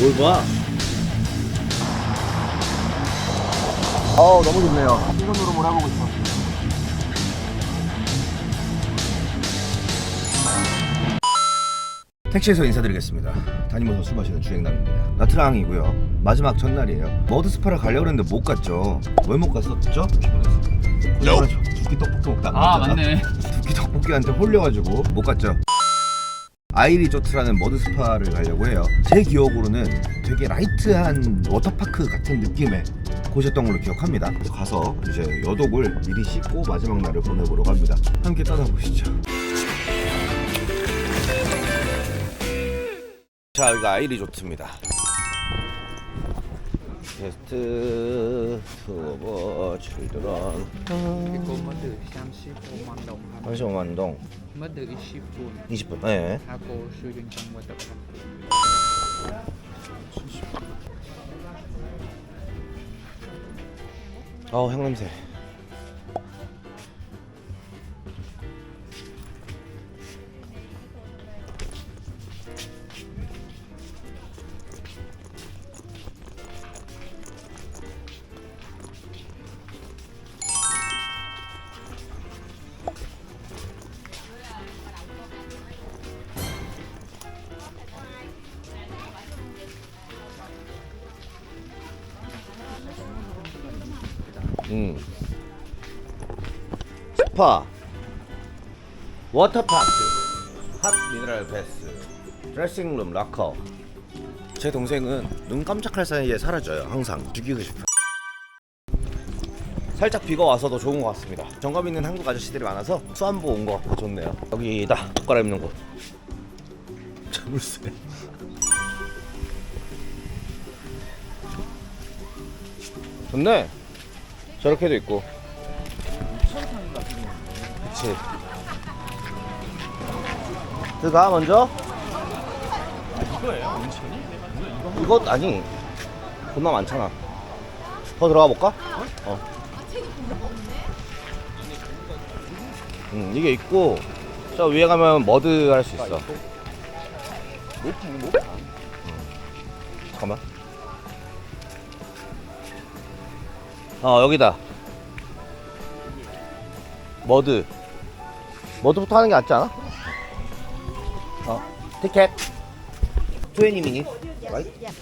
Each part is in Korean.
뭘 봐? 어 너무 좋네요. 신선으로 몰아보고 싶어. 택시에서 인사드리겠습니다. 다니면서 술 마시는 주행남입니다. 나트랑이고요. 마지막 전날이에요. 머드 스파를 가려고 했는데 못 갔죠. 왜 못 갔었죠? 피곤해서. 두끼 떡볶이 먹다 안 아. 맞네. 두끼 떡볶이한테 홀려가지고 못 갔죠. 아이리 조트라는 머드 스파를 가려고 해요. 제 기억으로는 되게 라이트한 워터파크 같은 느낌의 곳이었던 걸로 기억합니다. 가서 이제 여독을 미리 씻고 마지막 날을 보내보러 갑니다. 함께 떠나보시죠. 자, 여기가 아이리 조트입니다. 테스트 투어버 칠드런 35만 동 35만 동. 20분. 20분 네. 하고 수준 정보 답하고 아우 향 냄새. 음. 스파. 워터파크. 핫 미네랄 베스. 드레싱룸 락커. 제 동생은 눈 깜짝할 사이에 사라져요. 항상 죽이고 싶어 살짝 비가 와서 더 좋은 것 같습니다. 정감 있는 한국 아저씨들이 많아서 수안보 온 것 같고 좋네요. 여기다 옷 갈아입는 곳. 자물쇠 좋네 저렇게도 있고 그치 들어가 먼저 이거예요, 온천이? 이거 아니 존나 많잖아 더 들어가 볼까? 어. 응 이게 있고 저 위에 가면 머드 할 수 있어 뭐? 잠깐만 어 여기다 머드 머드부터 하는 게 낫지 않아? 어 티켓 20 미닛 right? Yeah.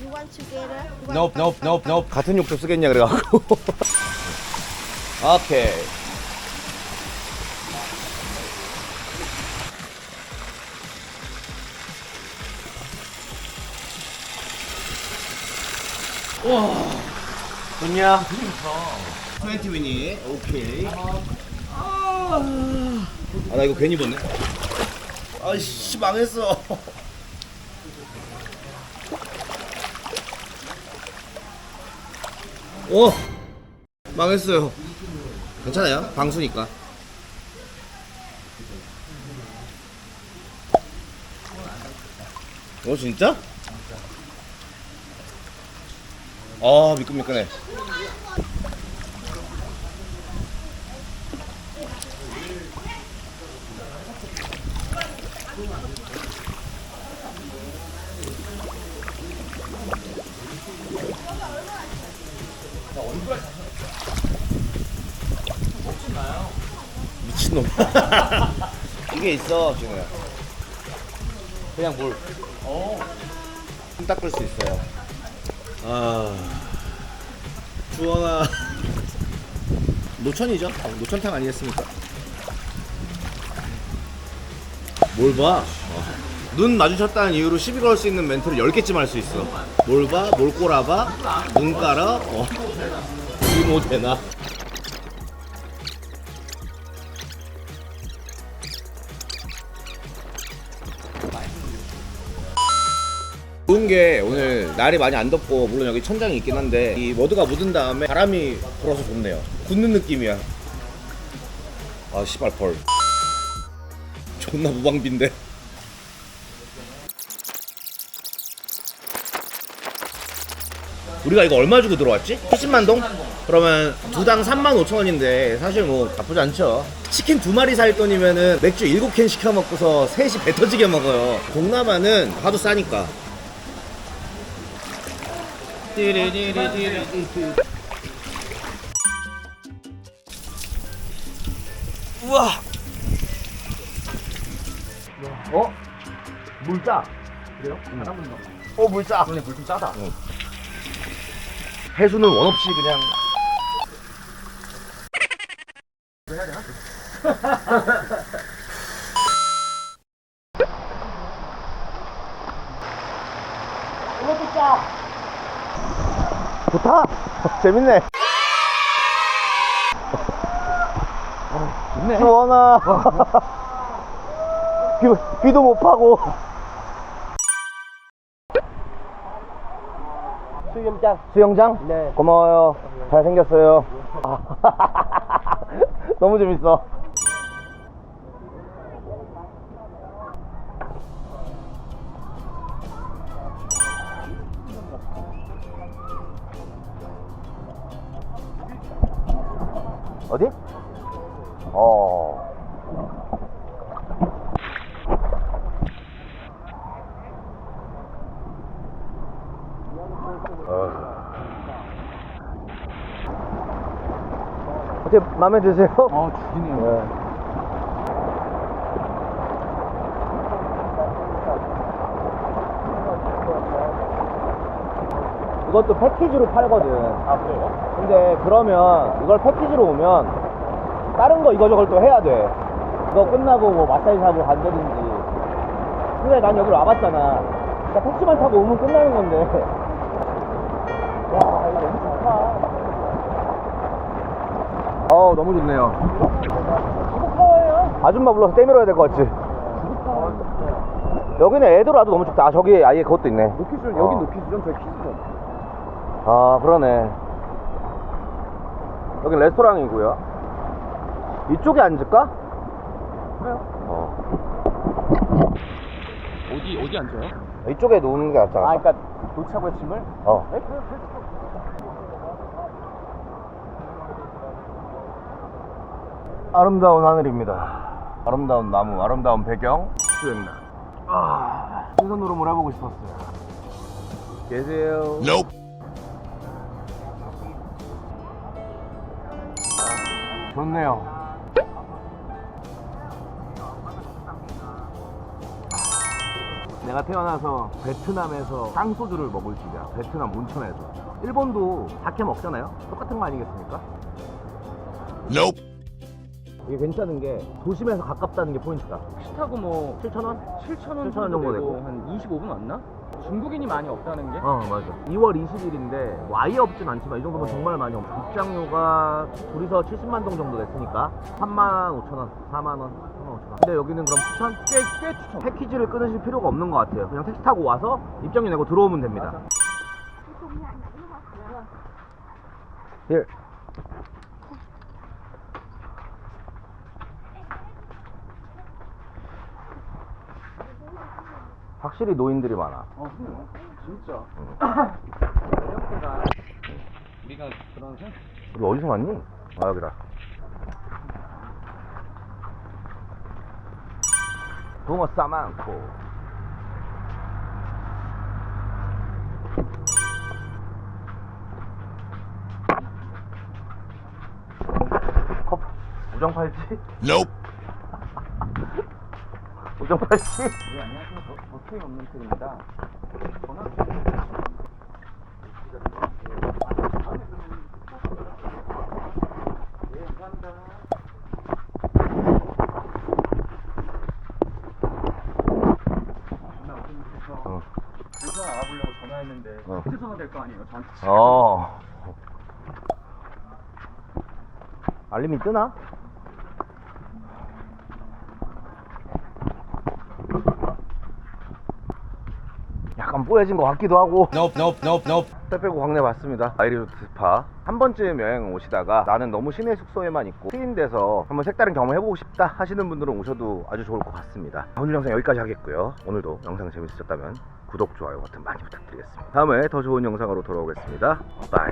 You want together? You want nope nope nope nope 같은 욕조 쓰겠냐 그래갖고 오케이 와 좋냐? 20 미닛 오케이. 아. 나 이거 괜히 입었네. 아이씨 망했어. 오 망했어요. 괜찮아요? 방수니까. 어 진짜? 아 미끈미끈해. 미친놈. 이게 있어 지금. 그냥 물. 손 닦을 수 있어요 아 주원아 노천이죠 어, 노천탕 아니겠습니까 뭘 봐? 눈 마주쳤다는 이유로 시비 걸수 있는 멘트를 10개쯤 할 수 있어 뭘 봐? 뭘 꼬라봐? 눈 깔아? 어. 이모 되나? 좋은 게 오늘 날이 많이 안 덥고 물론 여기 천장이 있긴 한데 이 머드가 묻은 다음에 바람이 불어서 좋네요 굳는 느낌이야 아 씨발 벌 존나 무방비인데 우리가 이거 얼마 주고 들어왔지? 70만 동? 그러면 두 당 3만 5천 원인데 사실 뭐 나쁘지 않죠. 치킨 두 마리 살 돈이면은 맥주 7캔 시켜 먹고서 셋이 배 터지게 먹어요. 동남아는 하도 싸니까. 띠리리리리리. 우와. 어? 물 짜. 그래요? 어, 물 짜. 그러네 물좀 짜다 해수는 원 없이 그냥. 좋다. 재밌네. 좋네 시원하. 비, 비도 못 파고. 수영장. 수영장? 네. 고마워요. 잘생겼어요. 너무 재밌어. 어디? 어. 어떻게 마음에 드세요? 아 죽이네요 네. 이것도 패키지로 팔거든. 아 그래요? 근데 그러면 이걸 패키지로 오면 다른 거 이거저걸 또 해야 돼. 이거 끝나고 뭐 마사지 샵으로 간다든지. 근데 난 여기로 와봤잖아. 그러니까 택시만 타고 오면 끝나는 건데. 와, 이거 너무 좋다. 어우, 너무 좋네요. 아줌마 불러서 떼밀어야 될 것 같지? 여기는 애들 와도 너무 좋다. 아, 저기 아예 그것도 있네. 노키 수전 어. 여긴 노키 수전 저기 키 수전 아 그러네 여기 레스토랑이고요 이쪽에 앉을까? 그래요? 어 어디 어디 앉아요? 이쪽에 놓는 게 낫잖아 아 그니까 도착부의 짐을? 어 네? 그래 그래 아름다운 하늘입니다 아름다운 나무 아름다운 배경 수행란 아 신선 노름을 해보고 싶었어요 계세요 좋네요 내가 태어나서 베트남에서 쌍소주를 먹을 줄이야. 베트남 온천에서. 일본도 사케 먹잖아요. 똑같은 거 아니겠습니까? 이게 괜찮은 게 도심에서 가깝다는 게 포인트다. 택시 타고 뭐 7,000원? 7,000원 7,000원 정도 되고. 한 25분 왔나? 중국인이 많이 없다는 게? 어 맞아 2월 20일인데 뭐 아예 없진 않지만 이 정도면 어. 정말 많이 없어 입장료가 둘이서 70만 동 정도 됐으니까 3만 5천 원 4만 원 3만 5천 원 근데 여기는 그럼 추천? 꽤, 꽤 추천 패키지를 끊으실 필요가 없는 것 같아요 그냥 택시 타고 와서 입장료 내고 들어오면 됩니다 예. 확실히 노인들이 많아 어 그래요? 진짜 응. 생각보다 우리가 그런 생 여기 어디서 왔니? 아 여기다 붕어 싸많고 컵 우정 팔찌? 우정 팔찌? 네 안녕하세요 버- 버스킹 없는 틀입니다 전화 네 어. 우선 알아보려고 전화했는데 어. 어떻게 전화 될 거 아니에요 저한테 어. 알림이 뜨나? 약간 뽀얘진 것 같기도 하고. Nope, nope, nope, nope. 빼빼고 광내 봤습니다. 아이리조트 스파. 한 번쯤 여행 오시다가 나는 너무 시내 숙소에만 있고 트인돼서 한번 색다른 경험 해보고 싶다 하시는 분들은 오셔도 아주 좋을 것 같습니다. 오늘 영상 여기까지 하겠고요. 오늘도 영상 재밌으셨다면 구독, 좋아요 버튼 많이 부탁드리겠습니다. 다음에 더 좋은 영상으로 돌아오겠습니다. 바이.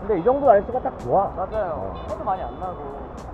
근데 이 정도 날씨가 딱 좋아. 맞아요. 해도 많이 안 나고